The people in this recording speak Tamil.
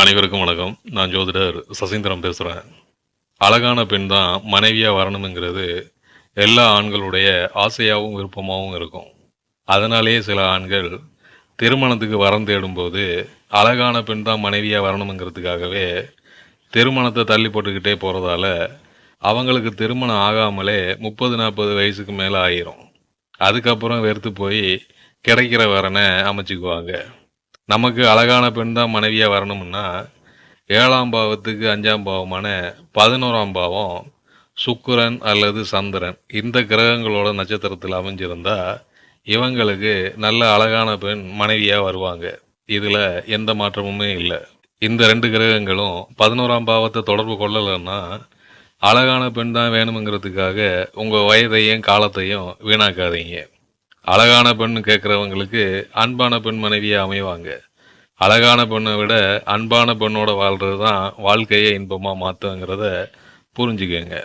அனைவருக்கும் வணக்கம். நான் ஜோதிடர் சசீந்திரம் பேசுகிறேன் அழகான பெண் தான் மனைவியாக வரணுங்கிறது எல்லா ஆண்களுடைய ஆசையாகவும் விருப்பமாகவும் இருக்கும். அதனாலேயே சில ஆண்கள் திருமணத்துக்கு வரம் தேடும்போது அழகான பெண் தான் மனைவியாக வரணுங்கிறதுக்காகவே திருமணத்தை தள்ளி போட்டுக்கிட்டே போகிறதால அவங்களுக்கு திருமணம் ஆகாமலே முப்பது நாற்பது வயசுக்கு மேலே ஆயிரும். அதுக்கப்புறம் வெறுத்து போய் கிடைக்கிற வரனை அமைச்சுக்குவாங்க. நமக்கு அழகான பெண் தான் மனைவியாக வரணும்னா ஏழாம் பாவத்துக்கு அஞ்சாம் பாவமான பதினோராம் பாவம் சுக்கரன் அல்லது சந்திரன். இந்த கிரகங்களோட நட்சத்திரத்தில் அமைஞ்சிருந்தா இவங்களுக்கு நல்ல அழகான பெண் மனைவியாக வருவாங்க. இதில் எந்த மாற்றமுமே இல்லை. இந்த ரெண்டு கிரகங்களும் பதினோராம் பாவத்தை தொடர்பு கொள்ளலைன்னா அழகான பெண் தான் வேணுங்கிறதுக்காக உங்கள் வயதையும் காலத்தையும் வீணாக்காதீங்க. அழகான பெண் கேட்குறவங்களுக்கு அன்பான பெண் மனைவியாக அமைவாங்க. அழகான பெண்ணை விட அன்பான பெண்ணோட வாழ்கிறது தான் வாழ்க்கையை இன்பமாக மாற்றுங்கிறத புரிஞ்சுக்கங்க.